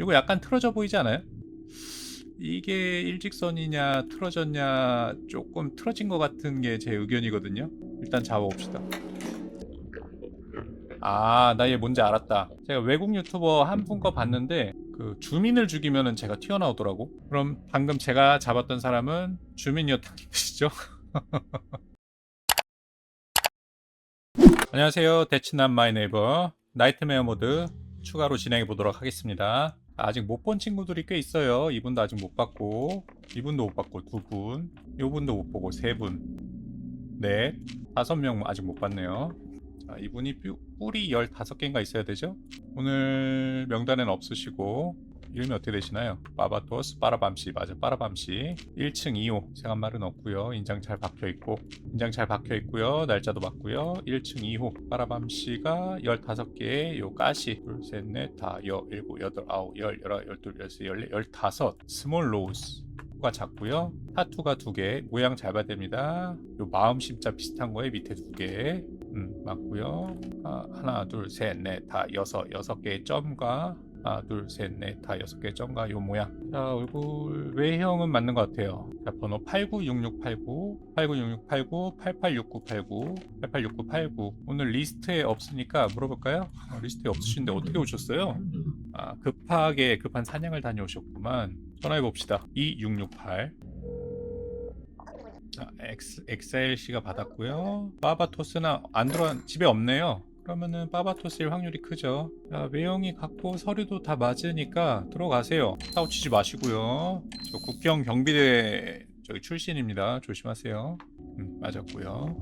이거 약간 틀어져 보이지 않아요? 이게 일직선이냐 틀어졌냐 조금 틀어진 것 같은 게 제 의견이거든요. 일단 잡아봅시다. 아, 나 얘 뭔지 알았다. 제가 외국 유튜버 한 분 거 봤는데 그 주민을 죽이면은 제가 튀어나오더라고. 그럼 방금 제가 잡았던 사람은 주민이었다는 뜻이죠? 안녕하세요. 대치남 마이 네이버 나이트메어 모드 추가로 진행해 보도록 하겠습니다. 아직 못 본 친구들이 꽤 있어요. 이분도 아직 못 봤고, 이분도 못 봤고 두 분, 요분도 못 보고 세 분, 넷, 다섯 명 아직 못 봤네요. 자, 이분이 뾰- 뿔이 15개인가 있어야 되죠? 오늘 명단에는 없으시고 이름이 어떻게 되시나요? 바바토스 빠라밤씨. 맞아 빠라밤씨. 1층 2호. 이상한 말은 없고요. 인장 잘 박혀 있고. 인장 잘 박혀 있고요. 날짜도 맞고요. 1층 2호. 빠라밤씨가 15개의 요 가시. 둘셋넷 다여 일곱 여덟 아홉 열 열하 열둘 열세 열네 열다섯. 스몰 로우스 가 작고요. 타투가 두 개. 모양 잘 봐야 됩니다. 요 마음 심자 비슷한 거에 밑에 두개. 음, 맞고요. 아, 하나 둘 셋 넷 다 여섯. 여섯 개의 점과 하나 둘셋넷 다 여섯 개의 점과 요 모양 자 얼굴 외형은 맞는 것 같아요 자 번호 896689 896689 886989 886989 오늘 리스트에 없으니까 물어볼까요? 어, 리스트에 없으신데 어떻게 오셨어요? 아 급하게 급한 사냥을 다녀오셨구만 전화해 봅시다 2668 자, X, XLC가 받았고요. 바바토스나 안 들어 집에 없네요. 그러면은 바바토스일 확률이 크죠. 자, 외형이 같고 서류도 다 맞으니까 들어가세요. 싸우치지 마시고요. 저 국경 경비대 저기 출신입니다. 조심하세요. 음, 맞았고요.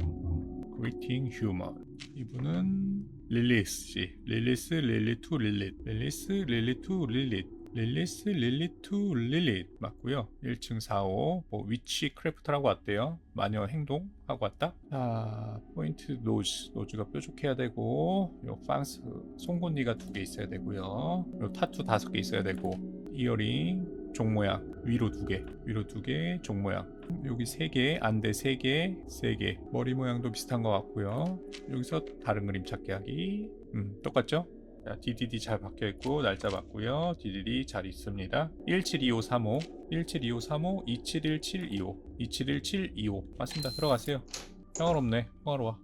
Greeting Human. 이분은 릴리스 씨. 릴리스 릴리투 릴릿. 릴리스 릴리투 릴릿. 릴리스 릴리투 릴릿 맞고요. 1층 4호 뭐 위치 크래프트라고 왔대요. 마녀 행동 하고 왔다. 자 포인트 노즈 노즈가 뾰족해야 되고 요 팡스 송곳니가 두 개 있어야 되고요. 요 타투 다섯 개 있어야 되고 이어링 종 모양 위로 두개 위로 두개종 모양. 여기 세개 안대 세개세 개. 머리 모양도 비슷한 것 같고요. 여기서 다른 그림 찾기 하기. 음 똑같죠? 자, DDD 잘 박혀 있고 날짜 맞고요. DDD 잘 있습니다. 172535, 172535, 271725, 271725 맞습니다. 들어가세요. 평화롭네. 평화로워.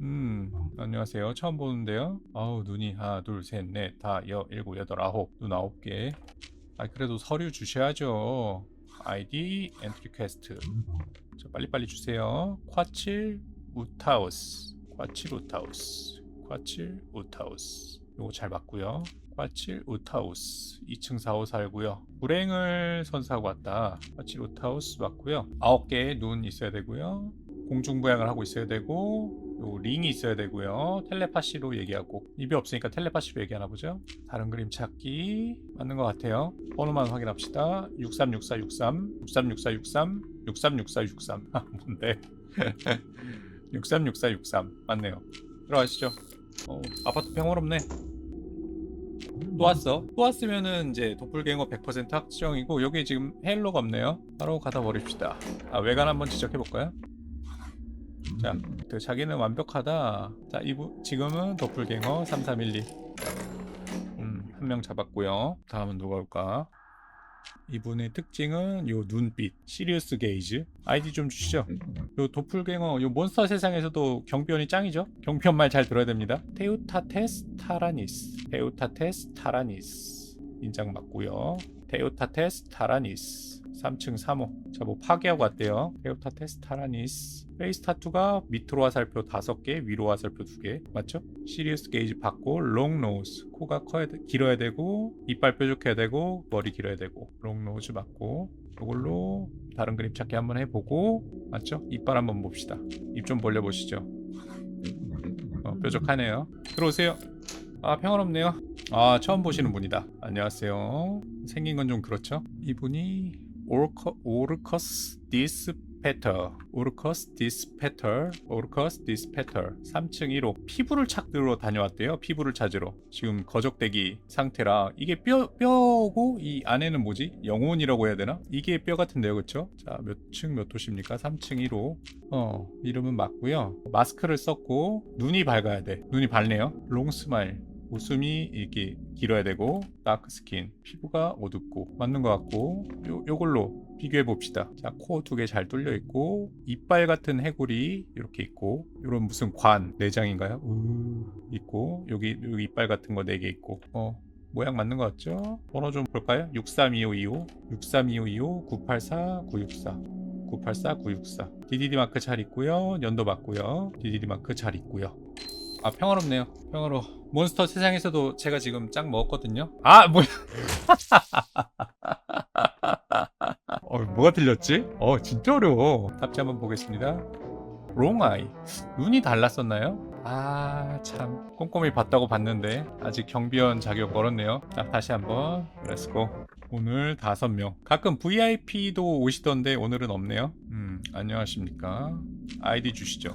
음, 안녕하세요. 처음 보는데요. 아우 눈이 하나, 둘, 셋, 넷, 다, 여, 일곱, 여덟, 아홉, 눈 아홉 개. 아 그래도 서류 주셔야죠. 아이디 엔트리 퀘스트. 자, 빨리빨리 주세요. 콰칠 우타우스, 콰칠 우타우스, 콰칠 우타우스. 요거 잘 맞고요. 꽈칠 우타우스 2층 4호 살고요. 불행을 선사하고 왔다. 꽈칠 우타우스 맞고요. 9개의 눈 있어야 되고요. 공중부양을 하고 있어야 되고 요 링이 있어야 되고요. 텔레파시로 얘기하고 입이 없으니까 텔레파시로 얘기하나 보죠. 다른 그림 찾기 맞는 것 같아요. 번호만 확인합시다. 636463 636463 636463 아 뭔데 636463 맞네요. 들어가시죠. 어, 아파트 평화롭네. 또 왔어. 또 왔으면은 이제 도플갱어 100% 확정이고 여기 지금 헬로가 없네요. 바로 가다 버립시다. 아 외관 한번 지적해 볼까요? 자, 그 자기는 완벽하다. 자, 이부 지금은 도플갱어 3312. 음, 한 명 잡았고요. 다음은 누가 올까? 이분의 특징은 요 눈빛, 시리우스 게이지. 아이디 좀 주시죠. 요 도플갱어, 요 몬스터 세상에서도 경비원이 짱이죠? 경비원 말 잘 들어야 됩니다. 테우타테스 타라니스. 테우타테스 타라니스. 인장 맞고요. 테우타테스 타라니스. 3층 3호. 자, 뭐 파괴하고 왔대요. 테우타테스 타라니스. 페이스 타투가 밑으로 화살표 5개, 위로 화살표 2개. 맞죠? 시리우스 게이지 받고 롱 노즈. 코가 커야 돼, 길어야 되고 이빨 뾰족해야 되고 머리 길어야 되고 롱 노즈 맞고 이걸로 다른 그림 찾기 한번 해보고 맞죠? 이빨 한번 봅시다. 입 좀 벌려 보시죠. 어, 뾰족하네요. 들어오세요. 아 평화롭네요. 아 처음 보시는 분이다. 안녕하세요. 생긴 건 좀 그렇죠? 이분이 오르커 오르커스 디스페터 오르커스 디스페터 오르커스 디스페터 3층 1호 피부를 찾으러 다녀왔대요. 피부를 찾으러 지금 거적대기 상태라 이게 뼈 뼈고 이 안에는 뭐지? 영혼이라고 해야 되나? 이게 뼈 같은데요, 그렇죠? 자몇 층몇 호십니까? 3층 1호 어 이름은 맞고요. 마스크를 썼고 눈이 밝아야 돼. 눈이 밝네요. 롱 스마일 웃음이 이렇게 길어야 되고 다크 스킨 피부가 어둡고 맞는 것 같고 요, 요걸로 비교해 봅시다. 자 코 두 개 잘 뚫려 있고 이빨 같은 해골이 이렇게 있고 요런 무슨 관 내장인가요? 우 있고 여기 여기 이빨 같은 거 네 개 있고. 어 모양 맞는 것 같죠? 번호 좀 볼까요? 632525 632525 984 964 984 964 DDD 마크 잘 있고요. 연도 맞고요. DDD 마크 잘 있고요 아 평화롭네요. 평화로워 몬스터 세상에서도 제가 지금 짱 먹었거든요. 아 뭐야. 어, 뭐가 틀렸지? 어 진짜 어려워. 답지 한번 보겠습니다. 롱아이. 눈이 달랐었나요? 아 참. 꼼꼼히 봤다고 봤는데 아직 경비원 자격 멀었네요. 자 다시 한번. 렛츠고 오늘 다섯 명. 가끔 VIP도 오시던데 오늘은 없네요. 음 안녕하십니까? 아이디 주시죠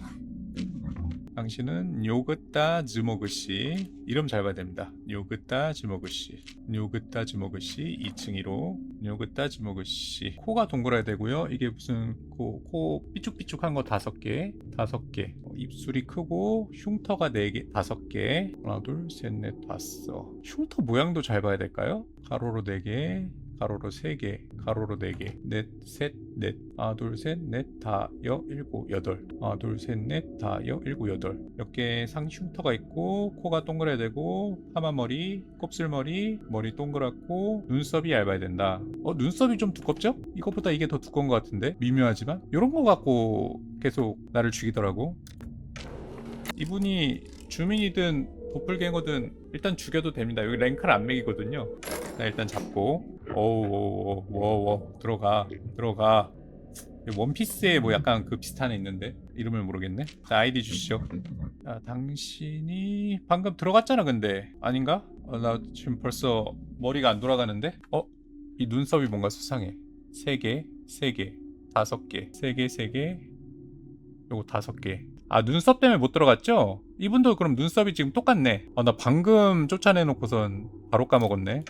당신은 요그따 즈모그씨 이름 잘 봐야 됩니다. 요그따 즈모그씨 요그따 즈모그씨 2층 1호 요그따 즈모그씨 코가 동그라야 되고요. 이게 무슨 코, 코 삐죽삐죽한 거 다섯 개 다섯 개 어, 입술이 크고 흉터가 네개 다섯 개 하나 둘 셋 넷 다섯 흉터 모양도 잘 봐야 될까요? 가로로 네개 가로로 3개, 가로로 4개, 넷, 셋, 넷, 하나, 둘, 셋, 넷, 다, 여, 일곱, 여덟, 하나, 둘, 셋, 넷, 다, 여, 일곱, 여덟. 이렇게 상흉터가 있고, 코가 동그래야 되고, 파마머리, 곱슬머리, 머리 동그랗고, 눈썹이 얇아야 된다. 어, 눈썹이 좀 두껍죠? 이것보다 이게 더 두꺼운 것 같은데? 미묘하지만? 이런 거 갖고 계속 나를 죽이더라고. 이분이 주민이든 도플갱어든 일단 죽여도 됩니다. 여기 랭크를 안 매기거든요. 자, 일단 잡고 오오오오오 들어가 들어가 원피스에 뭐 약간 그 비슷한 애 있는데 이름을 모르겠네. 자 아이디 주시죠. 자 당신이 방금 들어갔잖아 근데 아닌가? 어, 나 지금 벌써 머리가 안 돌아가는데? 어? 이 눈썹이 뭔가 수상해. 세 개, 세 개, 다섯 개, 세 개, 세 개, 요거 다섯 개. 아 눈썹 때문에 못 들어갔죠? 이분도 그럼 눈썹이 지금 똑같네. 아 나 방금 쫓아내놓고선 바로 까먹었네.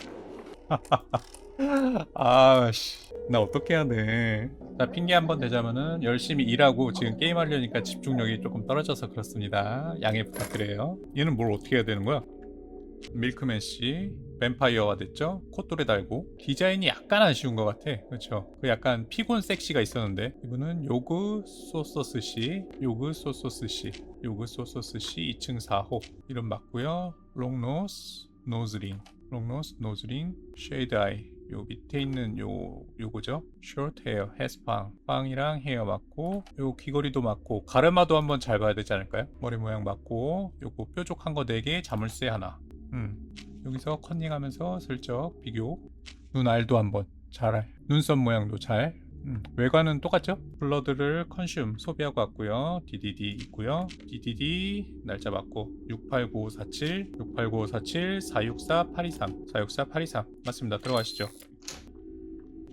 아씨 나 어떻게 해야 돼. 자 핑계 한번 대자면은 열심히 일하고 지금 게임 하려니까 집중력이 조금 떨어져서 그렇습니다. 양해 부탁드려요. 얘는 뭘 어떻게 해야 되는 거야? 밀크맨 씨 뱀파이어가 됐죠? 콧돌에 달고 디자인이 약간 아쉬운 것 같아 그렇죠 그 약간 피곤 섹시가 있었는데 이분은 요그 소소스 씨 요그 소소스 씨 요그 소소스 씨 2층 4호 이름 맞고요 롱노스 노즈링 롱노스 노즈링 쉐이드 아이 요 밑에 있는 요 요거죠? 숏 헤어 헤스팡 빵이랑 헤어 맞고 요 귀걸이도 맞고 가르마도 한번 잘 봐야 되지 않을까요? 머리 모양 맞고 요거 뾰족한 거 4개 자물쇠 하나. 음. 여기서 컨닝하면서 슬쩍 비교. 눈 알도 한번 잘 눈썹 모양도 잘 음, 외관은 똑같죠? 블러드를 컨슘 소비하고 왔고요. DDD 있고요. DDD 날짜 맞고 689547 689547 464 823 464 823 맞습니다. 들어가시죠.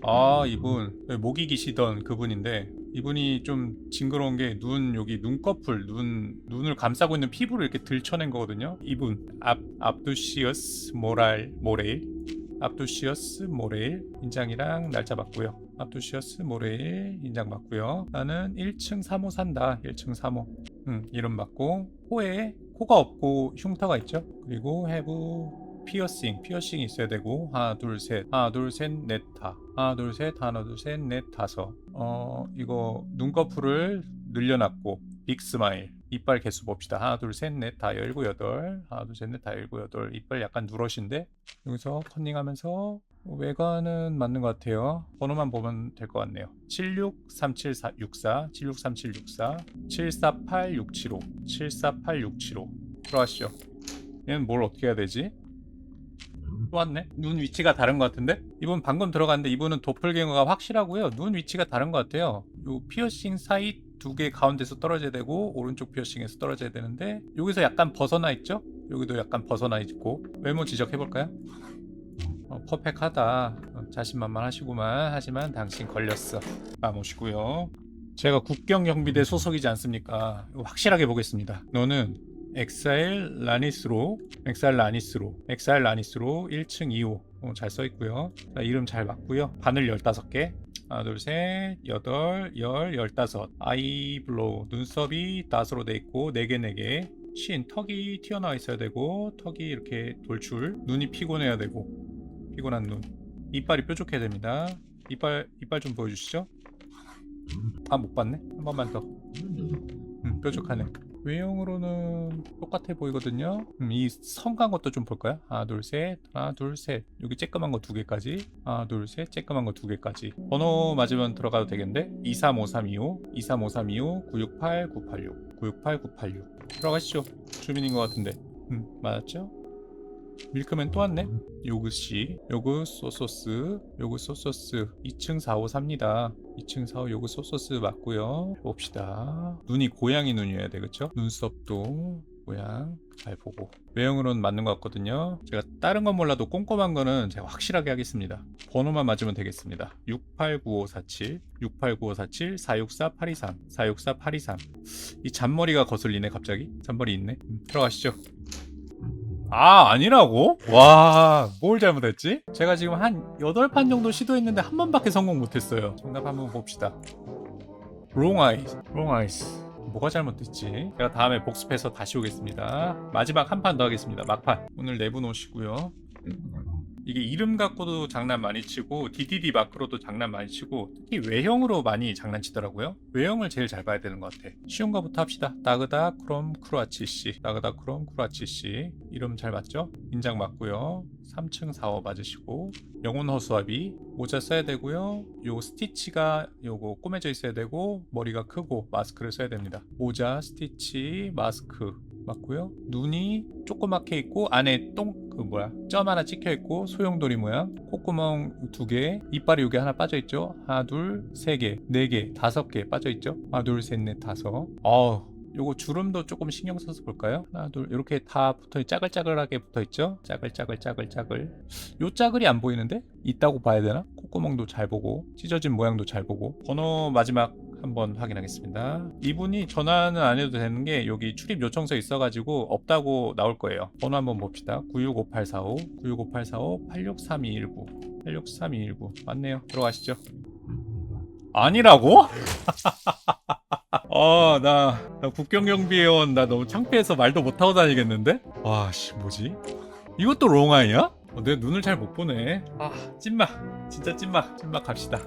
아 이분. 모기 기시던 그분인데 이분이 좀 징그러운 게 눈 여기 눈꺼풀 눈 눈을 감싸고 있는 피부를 이렇게 들춰낸 거거든요. 이분. 압 압두시어스 모랄 모레일 압두시어스 모레일 인장이랑 날짜 맞고요. 압두시어스 모레일 인장 맞고요. 나는 1층 3호 산다. 1층 3호. 음 이름 맞고 코에 코가 없고 흉터가 있죠. 그리고 해부 피어싱, 피어싱이 있어야 되고 하나 둘 셋, 하나 둘 셋 넷 다, 하나 둘 셋, 하나 둘 셋 넷 다섯. 어 이거 눈꺼풀을 늘려놨고 빅 스마일. 이빨 개수 봅시다. 하나 둘 셋 넷 다 열고 여덟, 하나 둘 셋 넷 다 열고 여덟. 이빨 약간 누러신데 여기서 컨닝하면서 외관은 맞는 것 같아요. 번호만 보면 될 것 같네요. 763764, 763764, 748675, 748675. 들어가시죠. 얘는 뭘 어떻게 해야 되지? 또 왔네? 눈 위치가 다른 것 같은데? 이분 방금 들어갔는데 이분은 도플갱어가 확실하고요. 눈 위치가 다른 것 같아요. 요 피어싱 사이 두 개 가운데서 떨어져야 되고 오른쪽 피어싱에서 떨어져야 되는데 여기서 약간 벗어나 있죠? 여기도 약간 벗어나 있고 외모 지적해볼까요? 어, 퍼펙하다. 어, 자신만만하시구만. 하지만 당신 걸렸어. 까무시고요. 제가 국경경비대 소속이지 않습니까? 확실하게 보겠습니다. 너는 엑사일 라니스로 엑사일 라니스로 엑사일 라니스로 1층 2호 어, 잘 써있고요 자, 이름 잘 맞고요 바늘 15개 하나 둘 셋 여덟 열 열다섯. 아이블로우 눈썹이 다섯으로 돼 있고 4개 4개. 신 턱이 튀어나와 있어야 되고 턱이 이렇게 돌출. 눈이 피곤해야 되고. 피곤한 눈. 이빨이 뾰족해야 됩니다. 이빨 이빨 좀 보여주시죠. 아 못 봤네. 한 번만 더. 음, 뾰족하네 외형으로는 똑같아 보이거든요. 음, 이 성간 것도 좀 볼까요? 하나 둘 셋. 하나 둘 셋. 여기 쬐끄만 거 두 개까지. 하나 둘 셋. 쬐끄만 거 두 개까지. 번호 맞으면 들어가도 되겠는데? 235325 235325 968 986 968 986 들어가시죠. 주민인 것 같은데. 음 맞았죠 밀크맨 또 왔네. 요그씨 요그 소소스 요그 소소스. 2층 453입니다. 2층 45 요그 소소스 맞고요. 봅시다. 눈이 고양이 눈이어야 돼 그쵸? 눈썹도 모양 잘 보고. 외형으로는 맞는 것 같거든요. 제가 다른 건 몰라도 꼼꼼한 거는 제가 확실하게 하겠습니다. 번호만 맞으면 되겠습니다. 689547 689547 464823 464823 이 잔머리가 거슬리네 갑자기? 잔머리 있네? 음, 들어가시죠 아 아니라고? 와 뭘 잘못했지? 제가 지금 한 8판 정도 시도했는데 한 번밖에 성공 못했어요. 정답 한번 봅시다. 롱 아이스 롱 아이스 뭐가 잘못됐지? 제가 다음에 복습해서 다시 오겠습니다. 마지막 한 판 더 하겠습니다. 막판. 오늘 내분 오시고요 이게 이름 갖고도 장난 많이 치고 DDD 마크로도 장난 많이 치고 특히 외형으로 많이 장난치더라고요. 외형을 제일 잘 봐야 되는 것 같아. 쉬운 거부터 합시다. 다그다 크롬 크루아치 씨, 다그다 크롬 크루아치 씨 이름 잘 맞죠? 인장 맞고요. 3층 4호 맞으시고 영혼 허수아비 모자 써야 되고요. 요 스티치가 요거 꼬매져 있어야 되고 머리가 크고 마스크를 써야 됩니다. 모자, 스티치, 마스크 맞고요. 눈이 조그맣게 있고 안에 똥 그 뭐야 점 하나 찍혀 있고 소용돌이 모양. 콧구멍 두 개 이빨이 여기 하나 빠져 있죠? 하나 둘 세 개 네 개 다섯 개 빠져 있죠? 하나 둘 셋 넷 다섯. 어우 요거 주름도 조금 신경 써서 볼까요? 하나 둘 이렇게 다 붙어 짜글짜글하게 붙어 있죠? 짜글짜글짜글짜글. 요 짜글이 안 보이는데? 있다고 봐야 되나? 콧구멍도 잘 보고 찢어진 모양도 잘 보고. 번호 마지막 한번 확인하겠습니다. 이분이 전화는 안 해도 되는 게 여기 출입 요청서 있어가지고 없다고 나올 거예요. 번호 한번 봅시다. 965845, 965845, 863219, 863219 맞네요. 들어가시죠. 아니라고? 어, 나, 나 국경경비회원 나 너무 창피해서 말도 못하고 다니겠는데? 와, 씨, 뭐지? 이것도 롱아이야? 어, 내 눈을 잘 못 보네. 아, 찐막. 진짜 찐막. 찐막 갑시다.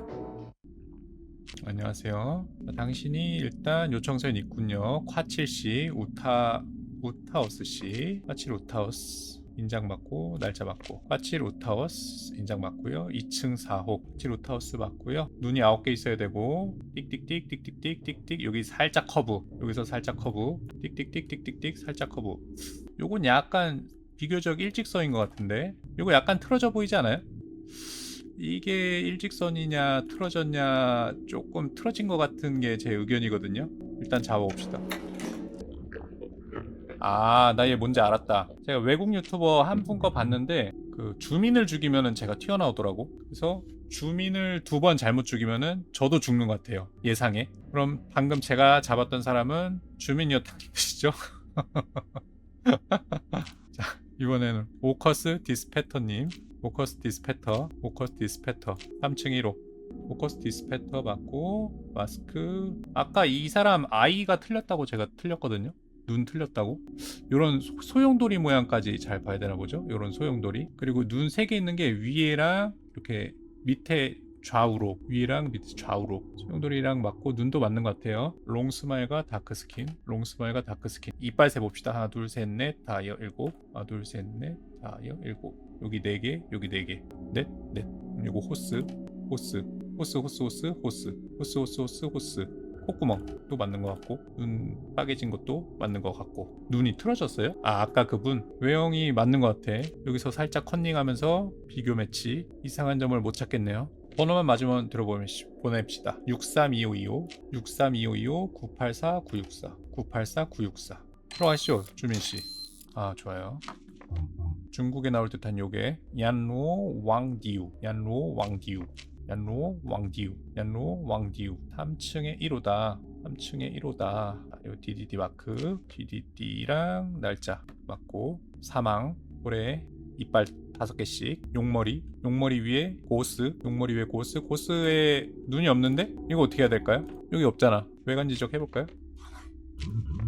안녕하세요. 당신이 일단 요청서에 있군요. 콰칠 씨, 우타 우타우스 씨, 콰칠 우타우스 인장 맞고 날짜 맞고 콰칠 우타우스 인장 맞고요. 2층 4호 콰칠 우타우스 맞고요. 눈이 9개 있어야 되고 띡띡띡 띡띡띡 띡띡 여기 살짝 커브 여기서 살짝 커브 띡띡띡 띡띡띡 살짝 커브 요건 약간 비교적 일직선인 것 같은데 요거 약간 틀어져 보이지 않아요? 이게 일직선이냐 틀어졌냐 조금 틀어진 것 같은 게 제 의견이거든요. 일단 잡아봅시다. 아 나 얘 뭔지 알았다. 제가 외국 유튜버 한 분 거 봤는데 그 주민을 죽이면은 제가 튀어나오더라고. 그래서 주민을 두 번 잘못 죽이면은 저도 죽는 것 같아요 예상에. 그럼 방금 제가 잡았던 사람은 주민이었다는 뜻이죠? 자 이번에는 오커스 디스패터님 오커스 디스패터, 오커스 디스패터. 3층 1호 오커스 디스패터 맞고 마스크. 아까 이 사람 아이가 틀렸다고 제가 틀렸거든요. 눈 틀렸다고? 요런 소- 소용돌이 모양까지 잘 봐야 되나 보죠? 요런 소용돌이. 그리고 눈 세 개 있는 게 위에랑 이렇게 밑에 좌우로 위랑 밑에 좌우로. 소용돌이랑 맞고 눈도 맞는 것 같아요. 롱 스마일과 다크 스킨. 롱 스마일과 다크 스킨. 이빨 세 봅시다. 하나 둘 셋 넷. 다여 일곱. 하나 둘 셋 넷. 다여 일곱 여기 네개 여기 네개넷넷. 요거 호스 호스. 호스 호스 호스 호스. 호스 호스 호스 호스. 콧구멍도 맞는 것 같고 눈 빠개진 것도 맞는 것 같고. 눈이 틀어졌어요? 아 아까 그분. 외형이 맞는 것 같아. 여기서 살짝 컨닝하면서 비교 매치. 이상한 점을 못 찾겠네요. 번호만 맞으면 들어보시 보냅시다. 6322525 6322525 984 964 984 964 들어가시죠 주민씨. 아 좋아요 중국에 나올 듯한 요게 얀로 왕디우 얀로 왕디우 얀로 왕디우 얀로 왕디우 3층에 1호다 3층에 1호다. 요 DDD 마크 DDD랑 날짜 맞고 사망 올해 이빨 다섯 개씩. 용머리 용머리 위에 고스 용머리 위에 고스. 고스에 눈이 없는데? 이거 어떻게 해야 될까요? 여기 없잖아. 외관 지적 해볼까요?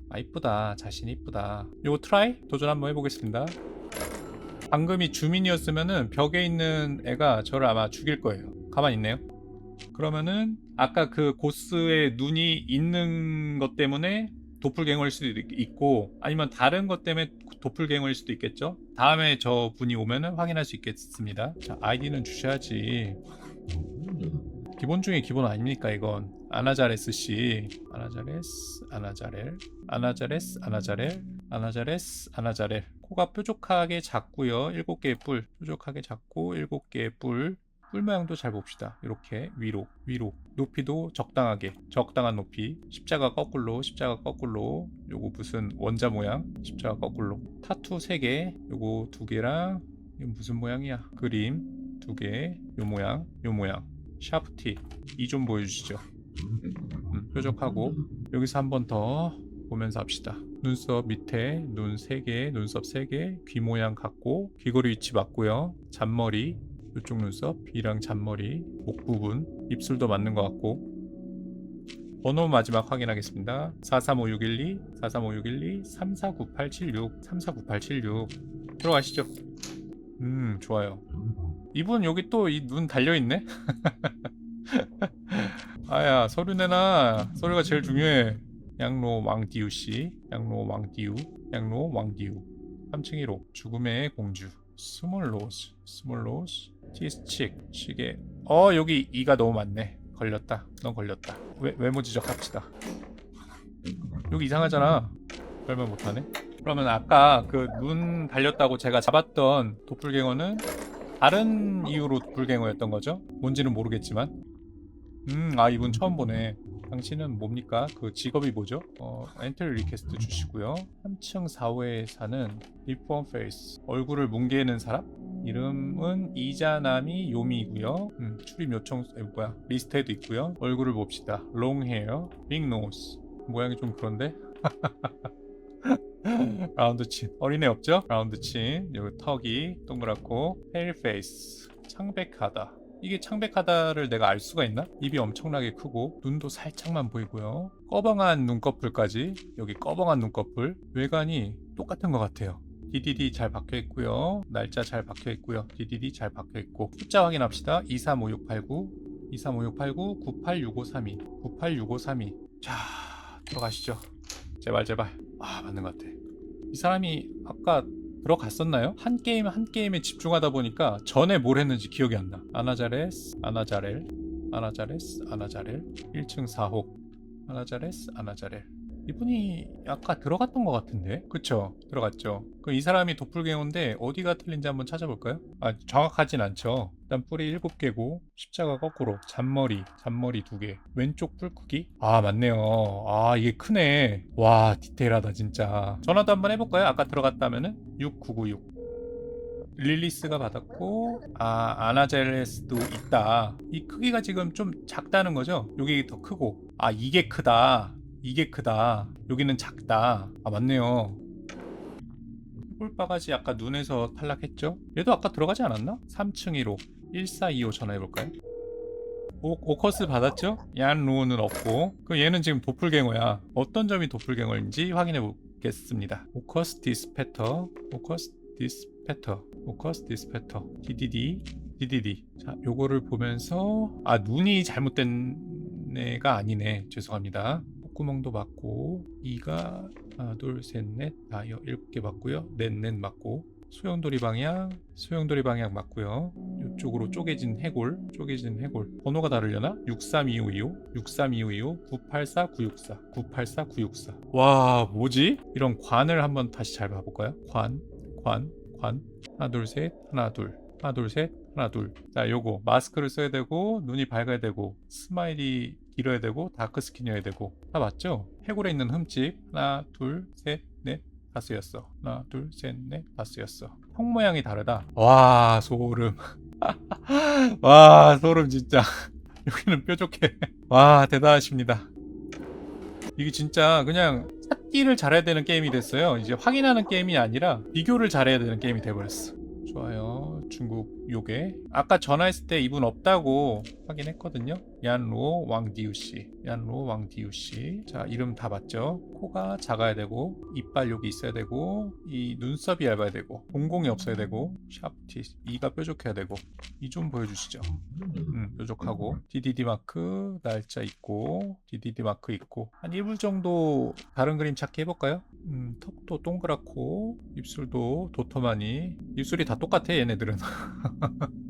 아 이쁘다. 자신 이쁘다. 요거 트라이? 도전 한번 해보겠습니다 방금 이 주민이었으면은 벽에 있는 애가 저를 아마 죽일 거예요. 가만히 있네요. 그러면은 아까 그 고스의 눈이 있는 것 때문에 도플갱어일 수도 있- 있고 아니면 다른 것 때문에 도플갱어일 수도 있겠죠? 다음에 저 분이 오면은 확인할 수 있겠습니다. 자 아이디는 주셔야지. 기본 중에 기본 아닙니까 이건? 아나자레스 씨. 아나자레스 아나자렐. 아나자레스 아나자렐. 아나자레스 아나자렐 코가 뾰족하게 작고요. 일곱 개의 뿔 뾰족하게 작고 일곱 개의 뿔 뿔 모양도 잘 봅시다. 이렇게 위로 위로. 높이도 적당하게 적당한 높이. 십자가 거꾸로 십자가 거꾸로. 요거 무슨 원자 모양? 십자가 거꾸로. 타투 3개. 요거 2개랑 이건 무슨 모양이야? 그림 2개. 요 모양 요 모양. 샤프티. 이 좀 보여주시죠. 음, 뾰족하고. 여기서 한 번 더 보면서 합시다 눈썹 밑에 눈 3개 눈썹 3개 귀 모양 같고 귀걸이 위치 맞고요. 잔머리 이쪽 눈썹 이랑 잔머리 목 부분 입술도 맞는 것 같고. 번호 마지막 확인하겠습니다. 435612 435612 349876 349876 들어가시죠. 음 좋아요. 이분 여기 또 이 눈 달려있네? 아야 서류 내놔. 서류가 제일 중요해 양로 왕디우 씨 양로 왕디우 양로 왕디우. 3층 1호 죽음의 공주 스몰 로즈 스몰 로즈 티스칙 시계. 어 여기 이가 너무 많네. 걸렸다. 넌 걸렸다. 외, 외모 지적합시다. 여기 이상하잖아. 설명 못하네. 그러면 아까 그 눈 달렸다고 제가 잡았던 도플갱어는 다른 이유로 도플갱어였던 거죠? 뭔지는 모르겠지만 음, 아 이분 처음 보네. 당신은 뭡니까? 그 직업이 뭐죠? 어, 엔트리 리퀘스트 주시고요. 3층 4호에 사는 리폼 페이스. 얼굴을 뭉개는 사람? 이름은 이자나미 요미고요. 음, 출입 요청 에, 뭐야? 리스트에도 있고요. 얼굴을 봅시다. 롱 헤어, 빅 노스. 모양이 좀 그런데? 라운드 친. 어린애 없죠? 라운드 친. 여기 턱이 동그랗고 페일 페이스. 창백하다. 이게 창백하다를 내가 알 수가 있나? 입이 엄청나게 크고 눈도 살짝만 보이고요. 꺼벙한 눈꺼풀까지 여기 꺼벙한 눈꺼풀 외관이 똑같은 것 같아요. DDD 잘 박혀 있고요. 날짜 잘 박혀 있고요. DDD 잘 박혀 있고 숫자 확인합시다. 235689 235689 986532 986532 자 들어가시죠. 제발 제발 아 맞는 것 같아. 이 사람이 아까 들어갔었나요? 한 게임 한 게임에 집중하다 보니까 전에 뭘 했는지 기억이 안 나. 아나자레스, 아나자렐, 아나자레스, 아나자렐, 1층 4호, 아나자레스, 아나자렐. 이분이 아까 들어갔던 것 같은데, 그쵸? 들어갔죠. 그럼 이 사람이 도플갱어인데 어디가 틀린지 한번 찾아볼까요? 아 정확하진 않죠. 일단 뿔이 7개고 십자가 거꾸로 잔머리, 잔머리 2개, 왼쪽 뿔 크기. 아 맞네요. 아 이게 크네. 와 디테일하다 진짜. 전화도 한번 해볼까요? 아까 들어갔다면은 6996. 릴리스가 받았고 아 아나젤레스도 있다. 이 크기가 지금 좀 작다는 거죠? 여기 더 크고 아 이게 크다. 이게 크다. 여기는 작다. 아 맞네요. 꿀바가지 아까 눈에서 탈락했죠? 얘도 아까 들어가지 않았나? 3층 1호 1425 전화해볼까요? 오, 오커스 받았죠? 얀로우는 없고 그 얘는 지금 도플갱어야 어떤 점이 도플갱어인지 확인해 보겠습니다 오커스 디스패터 오커스 디스패터 오커스 디스패터 DDD DDD 자 요거를 보면서 아 눈이 잘못된 애가 아니네 죄송합니다 콧구멍도 맞고 이가 하나 둘셋넷 다여 일곱 개 맞고요. 넷넷 맞고 소용돌이 방향 소용돌이 방향 맞고요. 이쪽으로 쪼개진 해골 쪼개진 해골. 번호가 다르려나? 63225 63225 984964 984964 와 뭐지? 이런 관을 한번 다시 잘 봐볼까요? 관, 관, 관. 하나 둘셋 하나 둘. 하나 둘셋 하나 둘 자 요거 마스크를 써야 되고 눈이 밝아야 되고 스마일이 길어야 되고 다크 스킨이어야 되고 다 맞죠? 해골에 있는 흠집 하나 둘셋넷 다 쓰였어. 하나, 둘, 셋, 넷, 다 쓰였어. 형 모양이 다르다. 와, 소름. 와, 소름 진짜. 여기는 뾰족해. 와, 대단하십니다. 이게 진짜 그냥 찾기를 잘해야 되는 게임이 됐어요. 이제 확인하는 게임이 아니라 비교를 잘해야 되는 게임이 돼버렸어. 좋아요. 중국 요게 아까 전화했을 때 이분 없다고 확인했거든요 얀로 왕디우씨. 얀로 왕디우씨. 자 이름 다 맞죠? 코가 작아야 되고 이빨 여기 있어야 되고 이 눈썹이 얇아야 되고 동공이 없어야 되고 샤프티 이가 뾰족해야 되고 이 좀 보여주시죠. 음, 뾰족하고. DDD 마크 날짜 있고 DDD 마크 있고. 한 1분 정도 다른 그림 찾기 해볼까요? 음, 턱도 동그랗고 입술도 도톰하니. 입술이 다 똑같아 얘네들은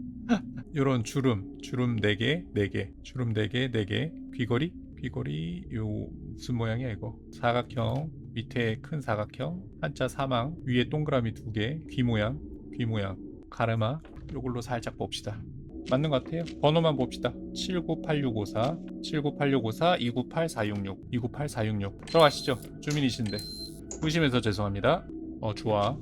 요런 주름 주름 4개 4개 주름 4개 4개 귀걸이 귀걸이 요 무슨 모양이야 이거 사각형 밑에 큰 사각형 한자 사망 위에 동그라미 2개 귀 모양 귀 모양 가르마 요걸로 살짝 봅시다 맞는 것 같아요. 번호만 봅시다. 798654, 798654, 298466, 298466. 들어가시죠. 주민이신데. 의심해서 죄송합니다. 어, 좋아.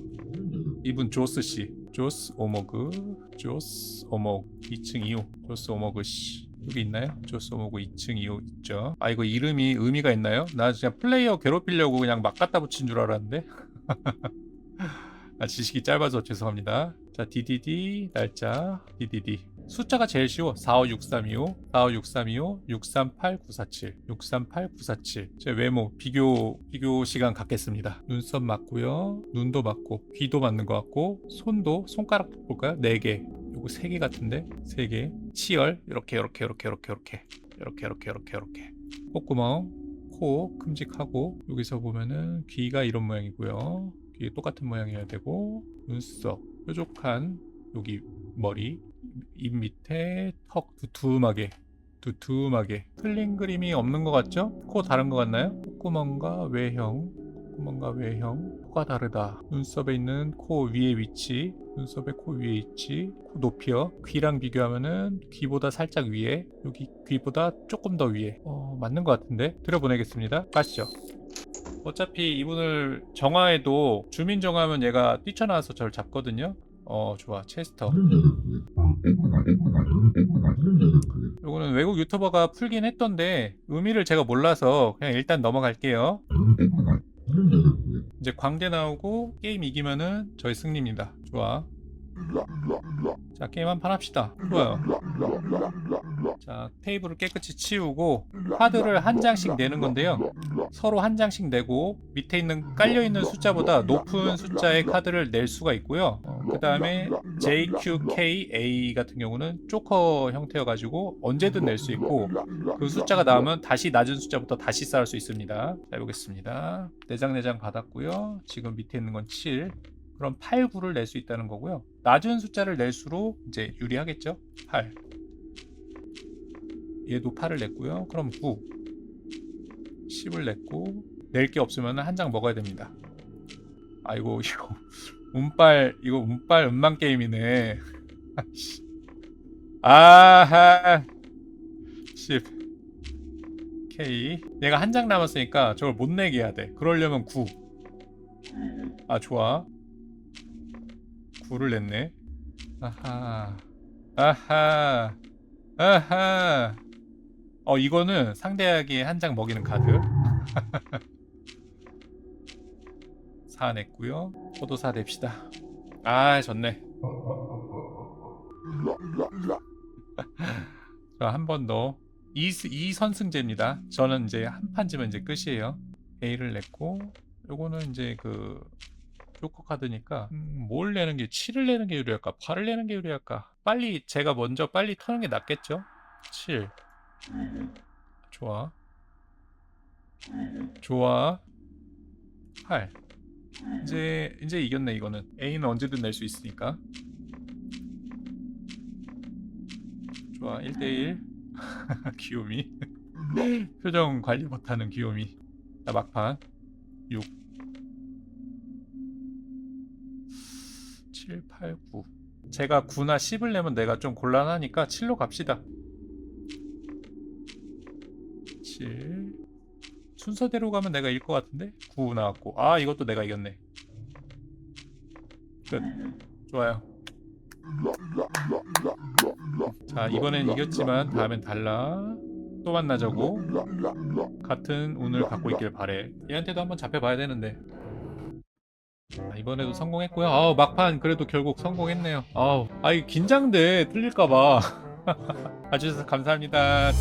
이분 조스 씨. 조스 오머그, 조스 오머그 2층 2호. 조스 오머그 씨. 여기 있나요? 조스 오머그 2층 2호 있죠. 아, 이거 이름이 의미가 있나요? 나 그냥 플레이어 괴롭히려고 그냥 막 갖다 붙인 줄 알았는데. 아, 지식이 짧아서 죄송합니다. 자, DDD, 날짜, DDD. 숫자가 제일 쉬워. 456325, 456325, 638947, 638947. 제 외모 비교 비교 시간 갖겠습니다. 눈썹 맞고요. 눈도 맞고 귀도 맞는 것 같고 손도 손가락 볼까요? 4개. 요거 3개 같은데. 3개. 치열 이렇게 이렇게 이렇게 이렇게 이렇게. 이렇게 이렇게 이렇게 이렇게. 콧구멍 코 큼직하고 여기서 보면은 귀가 이런 모양이고요. 귀 똑같은 모양이어야 되고 눈썹 뾰족한 여기 머리 입 밑에 턱 두툼하게 두툼하게. 틀린 그림이 없는 것 같죠? 코 다른 것 같나요? 콧구멍과 외형 콧구멍과 외형. 코가 다르다. 눈썹에 있는 코 위의 위치 눈썹의 코 위에 있지 코 높이요. 귀랑 비교하면은 귀보다 살짝 위에 여기 귀보다 조금 더 위에. 어 맞는 것 같은데? 들여보내겠습니다. 가시죠. 어차피 이분을 정화해도 주민 정화하면 얘가 뛰쳐나와서 저를 잡거든요. 어 좋아. 체스터 요거는 외국 유튜버가 풀긴 했던데 의미를 제가 몰라서 그냥 일단 넘어갈게요. 이제 광대 나오고 게임 이기면은 저희 승리입니다. 좋아 자 게임 한 판 합시다. 좋아요. 자 테이블을 깨끗이 치우고 카드를 한 장씩 내는 건데요. 서로 한 장씩 내고 밑에 있는 깔려 있는 숫자보다 높은 숫자의 카드를 낼 수가 있고요. 그 다음에 JQKA 같은 경우는 조커 형태여 가지고 언제든 낼 수 있고 그 숫자가 나오면 다시 낮은 숫자부터 다시 쌓을 수 있습니다. 자 해보겠습니다. 내장 내장 받았고요. 지금 밑에 있는 건 7 그럼 8, 9를 낼 수 있다는 거고요. 낮은 숫자를 낼수록 이제 유리하겠죠? 8. 얘도 8을 냈고요. 그럼 9. 10을 냈고 낼 게 없으면 한 장 먹어야 됩니다. 아이고 이거 운빨 이거 운빨 운만 게임이네. 아하 10 K 얘가 한 장 남았으니까 저걸 못 내게 해야 돼. 그러려면 9. 아 좋아. 9를 냈네. 아하. 아하. 아하. 어, 이거는 상대에게 한 장 먹이는 카드. 4 냈고요. 저도 4 냅시다. 아, 졌네. 자, 한 번 더. 2, 2선승제입니다. 저는 이제 한 판 지면 이제 끝이에요. A를 냈고, 요거는 이제 그 조커 카드니까 음, 뭘 내는 게 7을 내는 게 유리할까? 8을 내는 게 유리할까? 빨리 제가 먼저 빨리 터는 게 낫겠죠? 7 좋아. 좋아. 8 이제 이제 이겼네 이거는. A는 언제든 낼 수 있으니까. 좋아. 1대1 귀요미. 표정 관리 못하는 귀요미. 자 막판. 6 7, 8, 9 제가 9나 10을 내면 내가 좀 곤란하니까 7로 갑시다. 7 순서대로 가면 내가 이길 것 같은데? 9 나왔고. 아 이것도 내가 이겼네. 끝. 좋아요. 자 이번엔 이겼지만 다음엔 달라. 또 만나자고. 같은 운을 갖고 있길 바래. 얘한테도 한번 잡혀봐야 되는데 아, 이번에도 성공했고요. 아우 막판 그래도 결국 성공했네요. 아우 아이 긴장돼 틀릴까봐. 봐주셔서 감사합니다.